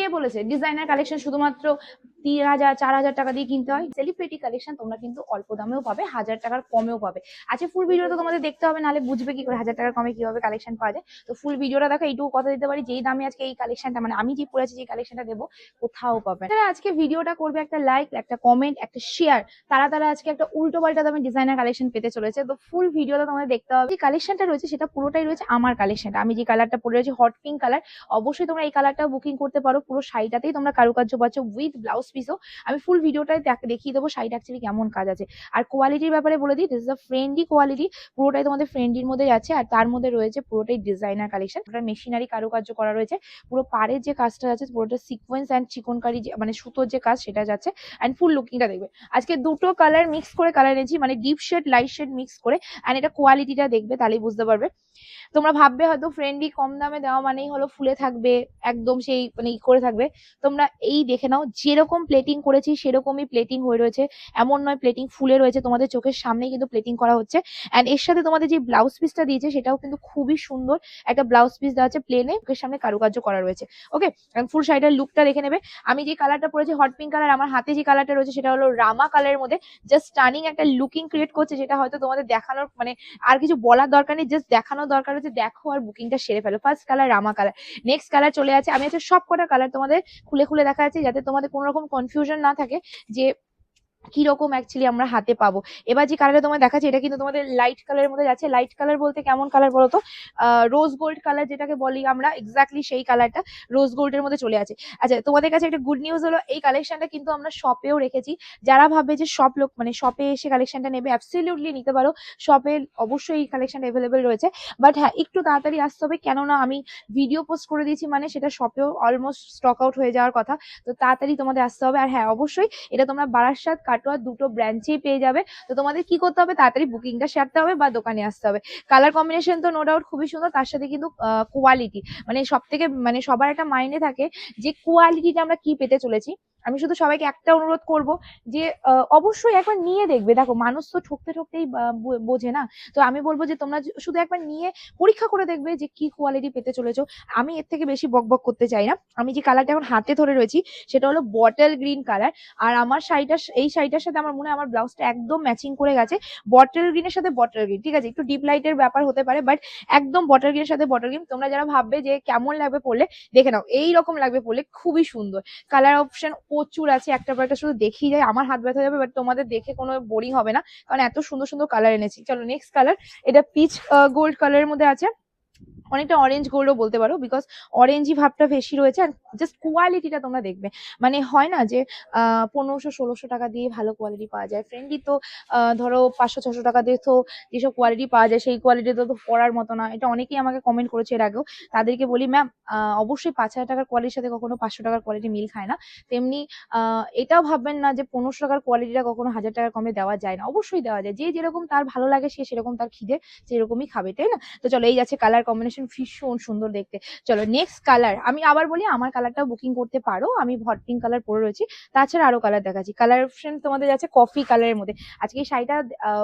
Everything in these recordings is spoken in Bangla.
কে বলেছে? ডিজাইনার কালেকশন শুধুমাত্র তিন হাজার, চার হাজার টাকা দিয়ে কিনতে হয়। সেলিব্রিটি কালেকশন তোমরা কিন্তু অল্প দামেও পাবে, হাজার টাকার কমেও পাবে। আচ্ছা ফুল ভিডিওটা তোমাদের দেখতে হবে, নাহলে বুঝবে কি করে হাজার টাকার কমে কীভাবে কালেকশন পাওয়া যায়। তো ফুল ভিডিওটা দেখো, এইটুকু কথা দিতে পারি, যেই দামে আজকে এই কালেকশনটা মানে আমি যে পড়েছি যে কালেকশনটা দেবো, কোথাও পাবে। যারা আজকে ভিডিওটা করবে একটা লাইক একটা কমেন্ট একটা শেয়ার তারা তারা আজকে একটা উল্টো পাল্টা দামে ডিজাইনার কালেকশন পেতে চলেছে। তো ফুল ভিডিওটা তোমাদের দেখতে হবে। যে কালেকশনটা রয়েছে, সেটা পুরোটাই রয়েছে আমার কালেকশনটা আমি যে কালারটা পরে রয়েছে হট পিঙ্ক কালার অবশ্যই তোমরা এই কালারটাও বুকিং করতে পারো। পুরো শাড়িটাতেই তোমরা কারুকার্য পাচ্ছ উইথ ব্লাউজ পিসও আমি ফুল ভিডিওটাই দেখ- দেখিয়ে দেবো শাড়িটা অ্যাকচুয়ালি কেমন কাজ আছে। আর কোয়ালিটির ব্যাপারে বলে দিই this is a friendly quality পুরোটাই তোমাদের ফ্রেন্ডির মধ্যে আছে, আর তার মধ্যে রয়েছে পুরোটাই ডিজাইনার কালেকশন পুরো মেশিনারি কারুকার্য করা রয়েছে, পুরো পাড়ের যে কাজটা আছে, পুরোটা সিকোয়েন্স অ্যান্ড চিকনকারি মানে সুতোর যে কাজ সেটা যাচ্ছে অ্যান্ড ফুল লুকিংটা দেখবে। আজকে দুটো কালার মিক্স করে কালার এনেছি মানে deep shade light shade mix করে অ্যান্ড এটা কোয়ালিটিটা দেখবে, তাহলেই বুঝতে পারবে। তোমরা ভাববে হয়তো ফ্রেন্ডলি কম দামে দেওয়া মানেই হলো ফুলে থাকবে, একদম সেই মানে ই করে থাকবে। তোমরা এই দেখে নাও, যেরকম প্লেটিং করেছি সেরকমই প্লেটিং হয়ে রয়েছে। এমন নয় প্লেটিং ফুলে রয়েছে, তোমাদের চোখের সামনেই কিন্তু প্লেটিং করা হচ্ছে। অ্যান্ড এর সাথে তোমাদের যে ব্লাউজ পিসটা দিয়েছে, সেটাও কিন্তু খুবই সুন্দর। একটা ব্লাউজ পিস দেওয়া আছে প্লেনে চোখের সামনে কারুকার্য করা রয়েছে। ওকে ফুল শাড়িটার লুকটা দেখে নেবে। আমি যে কালারটা পরেছি হট পিঙ্ক কালার আমার হাতে যে কালারটা রয়েছে, সেটা হলো রামা কালারের মধ্যে। জাস্ট স্টানিং একটা লুকিং ক্রিয়েট করছে, যেটা হয়তো তোমাদের দেখানোর মানে আর কিছু বলার দরকার নেই জাস্ট দেখানোর দরকার হচ্ছে দেখো আর বুকিংটা সেরে ফেলো। First colour Rama colour next colour চলে আছে। আমি আছে সব কটা কালার তোমাদের খুলে খুলে দেখা যাচ্ছে যাতে তোমাদের কোনো রকম কনফিউশন না থাকে যে কি রকম অ্যাকচুয়ালি আমরা হাতে পাবো। এবার যে কালারটা তোমার দেখাচ্ছে, এটা কিন্তু তোমাদের লাইট কালারের মধ্যে যাচ্ছে। লাইট কালার বলতে কেমন কালার বলতো? রোজ গোল্ড কালার যেটাকে বলি আমরা এক্স্যাক্টলি সেই কালারটা রোজ গোল্ডের মধ্যে চলে আছে। আচ্ছা তোমাদের কাছে একটা গুড নিউজ হলো, এই কালেকশনটা কিন্তু আমরা শপেও রেখেছি। যারা ভাবে যে শপ লোক মানে শপে এসে কালেকশনটা নেবে অ্যাবসলিউটলি নিতে পারো। শপে অবশ্যই এই কালেকশন অ্যাভেলেবেল রয়েছে। বাট হ্যাঁ একটু তাড়াতাড়ি আসতে হবে, কেননা আমি ভিডিও পোস্ট করে দিয়েছি মানে সেটা শপেও অলমোস্ট স্টক আউট হয়ে যাওয়ার কথা। তো তাড়াতাড়ি তোমাদের আসতে হবে। আর হ্যাঁ অবশ্যই এটা তোমরা বারাসাত কাটোয়া দুটো ব্রাঞ্চেই পেয়ে যাবে। তো তোমাদের কি করতে হবে? তাড়াতাড়ি বুকিংটা সারতে হবে বা দোকানে আসতে হবে। কালার কম্বিনেশন তো নো ডাউট খুবই সুন্দর, তার সাথে কিন্তু কোয়ালিটি মানে সব থেকে মানে সবার একটা মাইন্ডে থাকে যে কোয়ালিটিটা আমরা কি পেতে চলেছি? আমি শুধু সবাইকে একটা অনুরোধ করব যে অবশ্যই একবার নিয়ে দেখবে। দেখো, মানুষ তো ঠকতে ঠকতেই বোঝে না? তো আমি বলব যে, তোমরা শুধু একবার নিয়ে পরীক্ষা করে দেখবে যে, কি কোয়ালিটি পেতে চলেছো। আমি এর থেকে বেশি বকবক করতে চাই না। আমি যে কালারটা এখন হাতে ধরে রয়েছি, সেটা হলো বটল গ্রিন কালার আর আমার শাড়িটা, এই শাড়িটার সাথে আমার মনে হয় আমার ব্লাউজটা একদম ম্যাচিং করে গেছে। বটল গ্রিনের সাথে বটল গ্রিন ঠিক আছে? একটু ডিপ লাইটের ব্যাপার হতে পারে বাট একদম বটল গ্রিনের সাথে বটল গ্রিন তোমরা যারা ভাববে যে, কেমন লাগবে পরলে, দেখে নাও। এই রকম লাগবে পরলে খুবই সুন্দর। কালার অপশন প্রচুর আছে একটা পর একটা শুধু দেখেই যায় আমার হাত ব্যথা যাবে বাট তোমাদের দেখে কোনো বোরিং হবে না, কারণ এত সুন্দর সুন্দর কালার এনেছি। চলো নেক্সট কালার এটা পিচ গোল্ড কালারের মধ্যে আছে। অনেকটা অরেঞ্জ গোল্ডও বলতে পারো বিকজ অরেঞ্জই ভাবটা বেশি রয়েছে আর জাস্ট কোয়ালিটিটা তোমরা দেখবে। মানে হয় না যে পনেরোশো, ষোলোশো টাকা দিয়ে ভালো কোয়ালিটি পাওয়া যায়। ফ্রেন্ডলি তো ধরো পাঁচশো, ছশো টাকা দিয়ে তো যেসব কোয়ালিটি পাওয়া যায়, সেই কোয়ালিটি তো পড়ার মতো না। এটা অনেকেই আমাকে কমেন্ট করেছে এর আগেও। তাদেরকে বলি ম্যাম অবশ্যই পাঁচ হাজার টাকার কোয়ালিটির সাথে কখনো পাঁচশো টাকার কোয়ালিটি মিল খায় না। তেমনি এটাও ভাববেন না যে পনেরোশো টাকার কোয়ালিটিটা কখনো হাজার টাকার কমে দেওয়া যায় না। অবশ্যই দেওয়া যায়। যে যেরকম তার ভালো লাগে, সে সেরকম তার খিদে সেরকমই খাবে, তাই না? তো চলো, এই যাচ্ছে কালার কম্বিনেশন ভীষণ সুন্দর দেখতে। চলো নেক্সট কালার আমি আবার বলি, আমার কালারটাও বুকিং করতে পারো। আমি হট পিঙ্ক কালার পরে রয়েছি। তাছাড়া আরও কালার দেখাচ্ছি। কালার অপশন তোমাদের যাচ্ছে কফি কালারের মধ্যে। আজকে এই শাড়িটা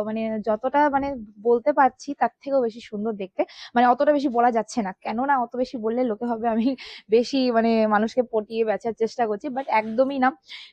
মানে যতটা মানে বলতে পারছি, তার থেকেও বেশি সুন্দর দেখতে। মানে অতটা বেশি বলা যাচ্ছে না। কেননা, অত বেশি বললে লোকে হবে আমি বেশি মানে মানুষকে পটিয়ে বেচার চেষ্টা করছি। বাট একদমই না।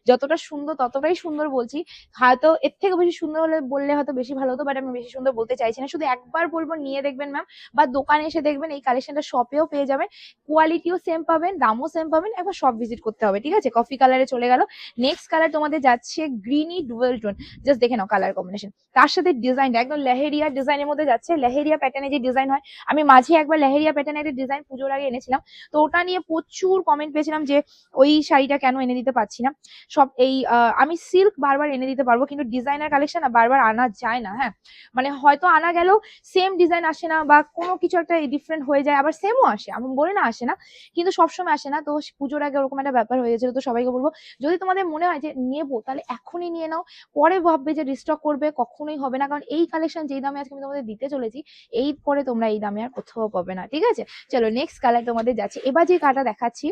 যতটা সুন্দর, ততটাই সুন্দর বলছি। হয়তো এর থেকে বেশি সুন্দর হলে, বললে হয়তো বেশি ভালো হতো বাট আমি বেশি সুন্দর বলতে চাইছি না। শুধু একবার বলব, নিয়ে দেখবেন ম্যাম বা দোকানে এসে দেখবেন এই কালেকশনটা শপেও পেয়ে যাবেন। কোয়ালিটিও সেম পাবেন, দামও সেম পাবেন, একবার শপ ভিজিট করতে হবে, ঠিক আছে? কফি কালারে চলে গেল। নেক্সট কালার তোমাদের যাচ্ছে গ্রিনি ডুয়েল টোন জাস্ট দেখে নাও কালার কম্বিনেশন তার সাথে ডিজাইনটা একদম লেহেরিয়া ডিজাইনের মধ্যে যাচ্ছে। লেহেরিয়া প্যাটার্নে যে ডিজাইন হয়, আমি মাঝে একবার লেহেরিয়া প্যাটার্নের একটা ডিজাইন পুজোর আগে এনেছিলাম। তো ওটা নিয়ে প্রচুর কমেন্ট পেয়েছিলাম যে ওই শাড়িটা কেন এনে দিতে পারছি না। সব এই আমি সিল্ক বারবার এনে দিতে পারব, কিন্তু ডিজাইনার কালেকশন বারবার আনা যায় না হ্যাঁ? মানে হয়তো আনা গেলেও সেম ডিজাইন আসে না বা কোনো কিছু একটা ডিফারেন্ট হয়ে যায়, আবার সেমও আসে, আমি বলে না আসে না, কিন্তু সবসময় আসে না। তো পুজোর আগে ওরকম একটা ব্যাপার হয়ে গেছিল, তো সবাইকে বলব, যদি তোমাদের মনে হয় যে নেব, তাহলে এখনই নিয়ে নাও, পরে ভাববে যে রিস্টক করবে, কখনোই হবে না, কারণ এই কালেকশন যেই দামে আজকে আমি তোমাদের দিতে চলেছি, এই পরে তোমরা এই দামে আর কোথাও পাবে না, ঠিক আছে? চলো নেক্সট কালার তোমাদের যাচ্ছে। এবার যে কাটা দেখাচ্ছি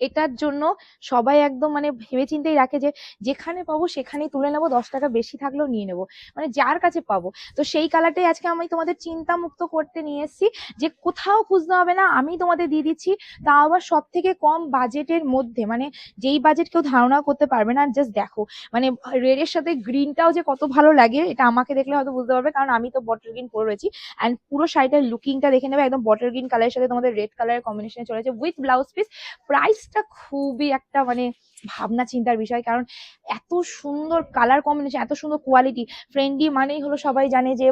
এটার জন্য সবাই একদম মানে ভেবে চিন্তেই রাখে যে যেখানে পাবো সেখানেই তুলে নেব, দশ টাকা বেশি থাকলেও নিয়ে নেব। মানে যার কাছে পাবো। তো সেই কালারটাই আজকে আমি তোমাদের চিন্তা মুক্ত করতে নিয়ে এসেছি যে কোথাও খুঁজতে হবে না, আমি তোমাদের দিয়ে দিচ্ছি। তা আবার সব থেকে কম বাজেটের মধ্যে মানে যেই বাজেট কেউ ধারণা করতে পারবে না জাস্ট দেখো। মানে রেডের সাথে গ্রিনটাও যে কত ভালো লাগে, এটা আমাকে দেখলে হয়তো বুঝতে পারবে, কারণ আমি তো বটল গ্রিন পরে রয়েছি। অ্যান্ড পুরো শাড়িটার লুকিংটা দেখে নেবে, একদম বটল গ্রিন কালারের সাথে তোমাদের রেড কালারের কম্বিনেশনে চলেছে। উইথ ব্লাউজ পিস প্রাইসটা খুবই একটা মানে ভাবনা চিন্তার বিষয়। কারণ এত সুন্দর কালার কম্বিনেশন এত সুন্দর কোয়ালিটি ফ্রেন্ডলি মানেই হলো সবাই জানে যে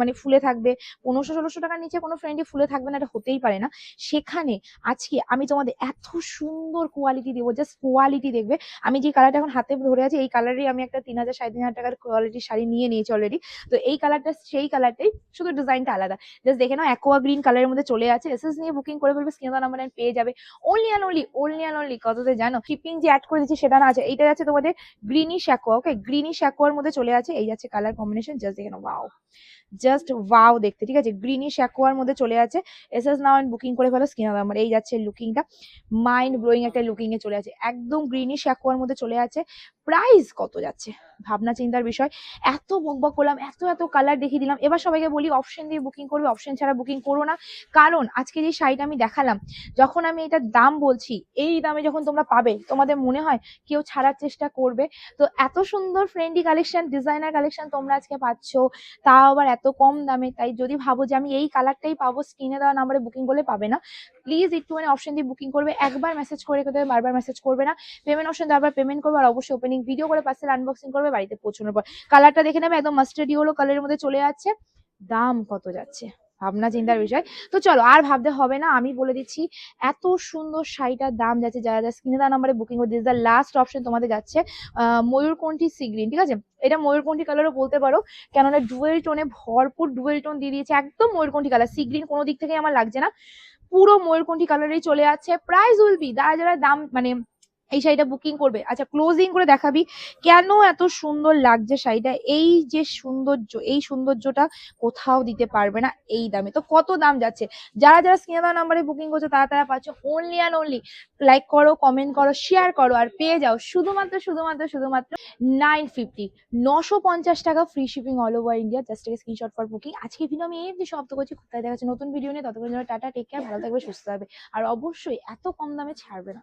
মানে ফুলে থাকবে। পনেরোশো, ষোলোশো টাকার নিচে কোনো ফ্রেন্ডলি ফুলে থাকবে না, এটা হতেই পারে না। সেখানে আজকে আমি তোমাদের এত সুন্দর কোয়ালিটি দেবো জাস্ট কোয়ালিটি দেখবে। আমি যে কালারটা এখন হাতে ধরে আছি, এই কালারেরই আমি একটা তিন হাজার, সাড়ে তিন হাজার টাকার কোয়ালিটির শাড়ি নিয়ে নিয়েছি অলরেডি তো এই কালারটা সেই কালারটাই শুধু ডিজাইনটা আলাদা। জাস্ট দেখে নাও অ্যাকোয়া গ্রিন কালারের মধ্যে চলে আছে। এসএস নিয়ে বুকিং করে ফেলবে স্ক্রিন নাম্বার পেয়ে যাবে। Only and only only and only কততে জানো? শিপিং যে অ্যাড করে দিচ্ছি সেটা না আছে। এইটা যাচ্ছে তোমাদের গ্রিনিশ অ্যাকোয়া ওকে গ্রিনিশ অ্যাকোয়ার মধ্যে চলে আছে, এই যাচ্ছে কালার কম্বিনেশন জাস্ট দেখে ওয়াও জাস্ট ওয়াও দেখতে, ঠিক আছে? গ্রিনিশ অ্যাকোয়ার মধ্যে চলে আছে এস এস নাও বুকিং করে ফেলো হবে আমার এই যাচ্ছে লুকিংটা মাইন্ড ব্লোয়িং একটা লুকিং এ চলে আছে। একদম গ্রিনিশ অ্যাকোয়ার মধ্যে চলে আছে প্রাইস কত যাচ্ছে? ভাবনা চিন্তার বিষয়। এত বকবক করলাম, এত এত কালার দেখিয়ে দিলাম। এবার সবাইকে বলি অপশন দিয়ে বুকিং করবে অপশন ছাড়া বুকিং করো না। কারণ আজকে যে শাড়িটা আমি দেখালাম, যখন আমি এটার দাম বলছি, এই দামে যখন তোমরা পাবে, তোমাদের মনে হয় কেউ ছাড়ার চেষ্টা করবে। তো এত সুন্দর ফ্রেন্ডলি কালেকশন ডিজাইনার কালেকশন তোমরা আজকে পাচ্ছ। তাও আবার এত কম দামে। তাই যদি ভাবো যে আমি এই কালারটাই পাবো স্ক্রিনে দেওয়া নাম্বারে বুকিং করলে পাবে না প্লিজ একটুখানি অপশন দিয়ে বুকিং করবে। একবার মেসেজ করে বারবার মেসেজ করবে না। পেমেন্ট অপশন দেওয়ার পেমেন্ট করবে, আর অবশ্যই ওপেনিং ভিডিও করে পার্সেল আনবক্সিং করবে বাড়িতে পৌঁছানোর পর। কালারটা দেখে নেবে একদম মাস্টার্ড ইয়েলো কালারের মধ্যে চলে যাচ্ছে। দাম কত যাচ্ছে? ভাবনা চিন্তার বিষয়। তো চলো আর ভাবতে হবে না আমি বলে দিচ্ছি এত সুন্দর শাড়িটার দাম যাচ্ছে যারা যারা স্ক্রিনে দেওয়া নাম্বারে বুকিং করে দিস দ্য লাস্ট অপশন তোমাদের যাচ্ছে। ময়ূরকণ্ঠী সি গ্রিন ঠিক আছে? এটা ময়ূরকণ্ঠী কালারও বলতে পারো কেননা ডুয়েল টোনে ভরপুর ডুয়েল টোন দিয়ে দিয়েছে একদম ময়ূরকণ্ঠী কালার সি গ্রিন কোনো দিক থেকে আমার লাগছে না। পুরো ময়ূরকণ্ঠী কালারেই চলে যাচ্ছে। প্রাইস উইল বি যারা যারা দাম মানে এই শাড়িটা বুকিং করবে। আচ্ছা ক্লোজিং করে দেখাবি, কেন এত সুন্দর লাগছে শাড়িটা? এই যে সৌন্দর্য, এই সৌন্দর্যটা কোথাও দিতে পারবে না এই দামে। তো কত দাম যাচ্ছে? যারা যারা স্ক্রিনে নাম্বারে বুকিং করছে, তারা তারা পাচ্ছ অনলি অ্যান্ড অনলি লাইক করো কমেন্ট করো শেয়ার করো আর পেয়ে যাও শুধুমাত্র শুধুমাত্র শুধুমাত্র নাইন ফিফটি নশো পঞ্চাশ টাকা free shipping all over India just থেকে স্ক্রিনশট ফর বুকিং আজকে ভিডিও আমি এই শব্দ করছি কোথায় দেখাচ্ছে। নতুন ভিডিও নিয়ে ততক্ষণ টাটা টেক কেয়ার ভালো থাকবে, সুস্থ থাকবে। আর অবশ্যই এত কম দামে ছাড়বে না।